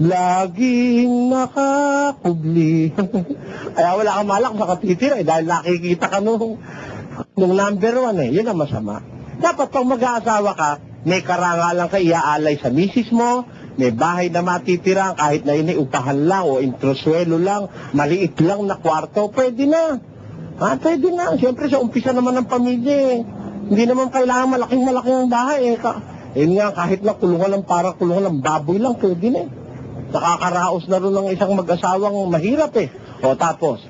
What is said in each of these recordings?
laging nakakubli. Kaya wala kang malak sa katitira eh, dahil nakikita ka nung, nung number one eh. Yun ang masama. Dapat pag mag-aasawa ka, may karangalan ka iaalay sa misis mo, may bahay na matitira kahit na yun ay upahan lang o introswelo lang, maliit lang na kwarto, pwede na. Ha, pwede na. Siyempre, sa umpisa naman ng pamilya eh. Hindi naman kailangan malaking-malaking bahay eh. Ka yun nga, kahit na kulungan ng para kulungan ng baboy lang, pwede na eh. Nakakaraos na rin ng isang mag-asawang mahirap eh. O tapos,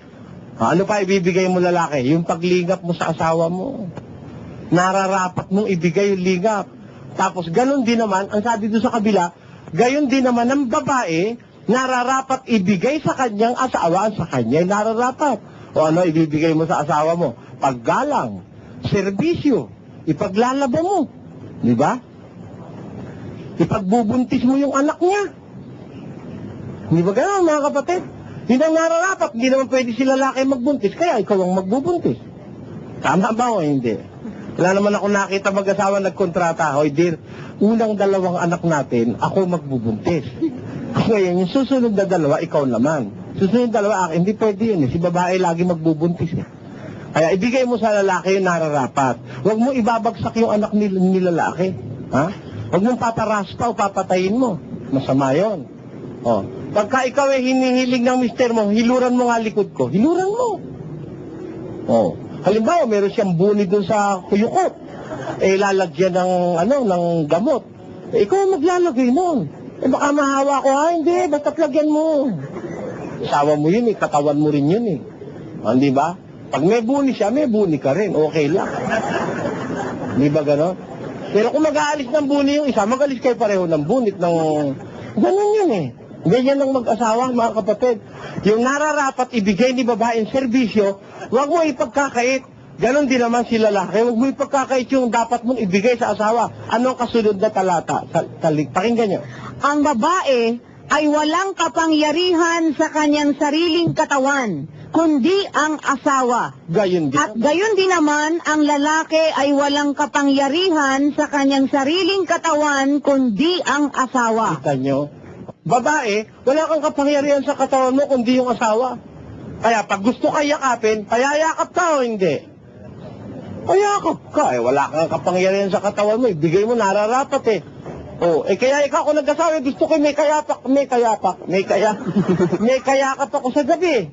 ano pa ibibigay mo lalaki? Yung paglingap mo sa asawa mo. Nararapat mong ibigay yung lingap. Tapos ganun din naman, ang sabi doon sa kabila, gayon din naman ng babae, nararapat ibigay sa kanyang asawa, sa kanya nararapat. O ano ibibigay mo sa asawa mo? Paggalang, serbisyo, ipaglalaba mo. Di ba? Ipagbubuntis mo yung anak niya. Di ba gano'n mga kapatid? Yun ang nararapat. Hindi naman pwede si lalaki magbuntis, kaya ikaw ang magbubuntis. Tama ba o hindi? Wala naman ako nakita mag-asawa nagkontrata. Hoy, dear, unang dalawang anak natin, ako magbubuntis. Ngayon, yung susunod na dalawa, ikaw naman. Susunod na dalawa, akin, hindi pwede yun. Eh. Si babae lagi magbubuntis. Eh. Kaya ibigay mo sa lalaki yung nararapat. Huwag mo ibabagsak yung anak ni, ni lalaki. Ha? Huwag mong pataras pa o papatayin mo. Masama yun. Oh. Pagka ikaw ay hinihiling ng mister mo, hiluran mo nga likod ko. Hiluran mo. Oh. Halimbawa, meron siyang buni doon sa kuyukot. Eh, lalagyan ng, ano, ng gamot. Eh, ikaw maglalagay nun. Eh, baka mahawa ko, ha? Hindi, basta't lagyan mo. Sawa mo yun eh, katawan mo rin yun eh. Ah, di ba? Pag may buni siya, may buni ka rin. Okay lang. Di ba gano'n? Pero kung mag-aalis ng buni yung isa, mag-alis kayo pareho ng bunit ng... Ganun yun eh. Ganyan ang mag-asawa, mga kapatid. Yung nararapat ibigay ni babaeng serbisyo, huwag mo ipagkakait. Ganon din naman si lalaki. Huwag mo ipagkakait yung dapat mong ibigay sa asawa. Ano ang kasunod na talata? Talik. Pakinggan nyo. Ang babae ay walang kapangyarihan sa kanyang sariling katawan, kundi ang asawa. Gayon din. At gayon din naman, ang lalaki ay walang kapangyarihan sa kanyang sariling katawan, kundi ang asawa. Kita nyo? Babae, wala kang kapangyarihan sa katawan mo kundi yung asawa. Kaya pag gusto ka yakapin, payayakap ka o hindi? Payakap ka. Eh, wala kang kapangyarihan sa katawan mo. Ibigay mo, nararapat eh. Oh, eh kaya ikaw kung nag-asawa, gusto ko may kayapak, may kayapak, may kaya, may kayakap ako sa gabi.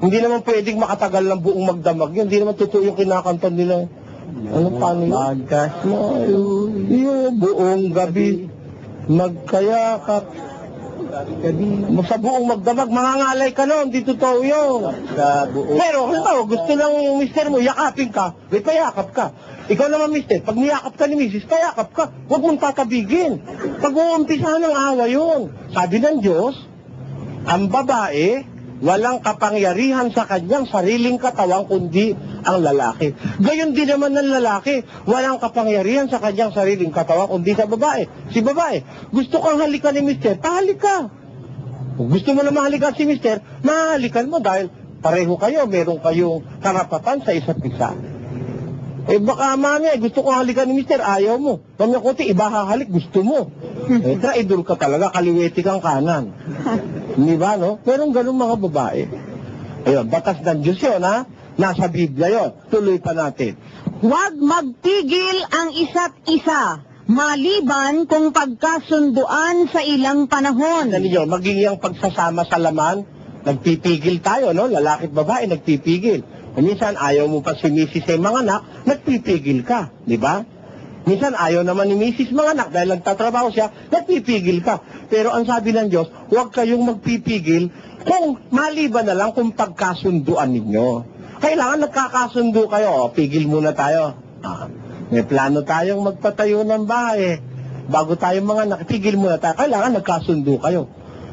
Hindi naman pwedeng makatagal ng buong magdamag yun. Hindi naman totoo yung kinakanta nila. Ano paano yun? Magkas mo yung buong gabi. Magkayakap. Sa buong magdamag, mangangalay ka noon, di totoo yun. Pero, halimbawa, gusto ng mister mo, yakapin ka, may payakap ka. Ikaw naman, mister, pag niyakap ka ni misis, payakap ka. Huwag mong tatabigin. Pag uumpisahan ng awa yun. Sabi ng Diyos, ang babae, walang kapangyarihan sa kanyang sariling katawan kundi ang lalaki. Gayon din naman ng lalaki, walang kapangyarihan sa kanyang sariling katawan kundi sa babae. Si babae, gusto kang halikan ni mister, pahalik ka. Kung gusto mo na mahalikan si mister, mahalikan mo dahil pareho kayo, meron kayong karapatan sa isa't isa. Eh baka mami, gusto ko halikan ni mister, ayaw mo. Kanya kuti, iba hahalik, gusto mo. eh, traidor ka talaga, kaliweti kang kanan. Di ba, no? Pero ganun mga babae. Ayun, batas ng Diyos yun, ha? Nasa Biblia yun. Tuloy pa natin. Huwag magpigil ang isa't isa, maliban kung pagkasunduan sa ilang panahon. Ano ninyo, maging yung pagsasama sa laman, nagpipigil tayo, no? Lalaki at babae, nagpipigil. Minsan, ayaw mo pa si misis ay mga anak, nagpipigil ka, di ba? Minsan, ayaw naman ni misis mga anak dahil nagtatrabaho siya, nagpipigil ka. Pero ang sabi ng Diyos, huwag kayong magpipigil kung maliban na lang kung pagkasunduan ninyo. Kailangan nagkakasundo kayo, pigil muna tayo. Ah, may plano tayong magpatayo ng bahay. Bago tayo mga anak, pigil muna tayo. Kailangan nagkasundo kayo.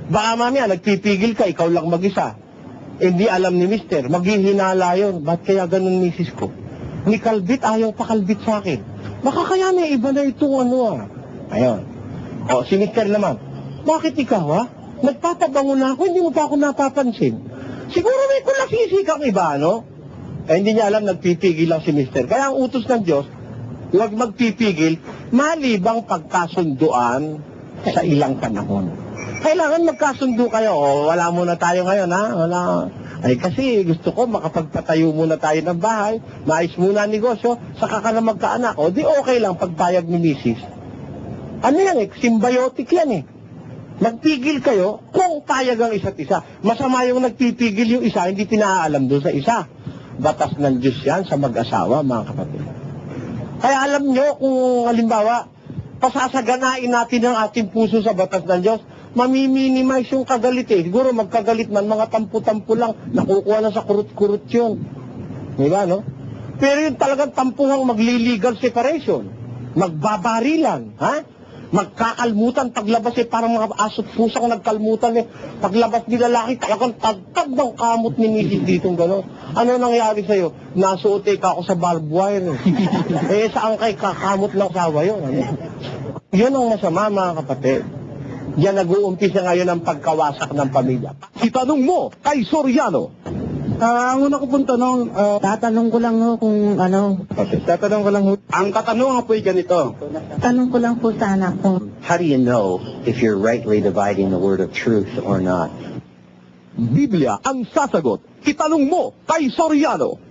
Baka mamaya, nagpipigil ka, ikaw lang mag-isa. Hindi alam ni mister, maghihinala yun. Ba't kaya ganun misis ko? Ni kalbit, ayaw pa kalbit sa akin. Baka kaya may iba na itong ano ah. Ayun. O, si mister naman, bakit ikaw ha? Nagpapabango na ako, hindi mo pa ako napapansin. Siguro may kulasisi kang iba, no? Eh, hindi niya alam, nagpipigil lang si mister. Kaya ang utos ng Diyos, huwag magpipigil, malibang pagkasunduan sa ilang panahon. Kailangan magkasundo kayo. O, wala muna tayo ngayon, ha? Wala. Ay, kasi gusto ko makapagpatayo muna tayo ng bahay, maayos muna ang negosyo, saka ka na magkaanak. O, di okay lang pagpayag ni misis. Ano yan eh? Symbiotic yan eh. Magpigil kayo kung payag ang isa't isa. Masama yung nagpipigil yung isa, hindi pinaalam doon sa isa. Batas ng Diyos yan sa mag-asawa, mga kapatid. Kaya alam nyo kung halimbawa, pasasaganain natin ang ating puso sa batas ng Diyos, mamiminimise yung kagalit eh. Siguro magkagalit man, mga tampu-tampu lang, nakukuha na sa kurut-kurut yun. Di ba, no? Pero yung talagang tampuhang magli-legal separation, magbabarilan, ha? Magkakalmutan, paglabas eh, parang mga asot pusang nagkalmutan eh. Paglabas ni lalaki, talagang tagtag ng kamot ni Mrs. ditong gano'n. Ano nangyari sa'yo? Nasuote ka ako sa barbed wire eh. eh, saan kay kakamot ng sawa yun? Ano? Yun ang masama, mga kapatid. Yan nag-uumpisa ngayon ang pagkawasak ng pamilya. Itanong mo kay Soriano. Ah, ang una ko pong tanong, ah, Tatanong ko lang ho kung ano, tatanong ko lang, ho- ang katanungan po ay ganito. tanong ko lang po sana kung How do you know if you're rightly dividing the word of truth or not? Biblia ang sasagot. Itanong mo kay Soriano.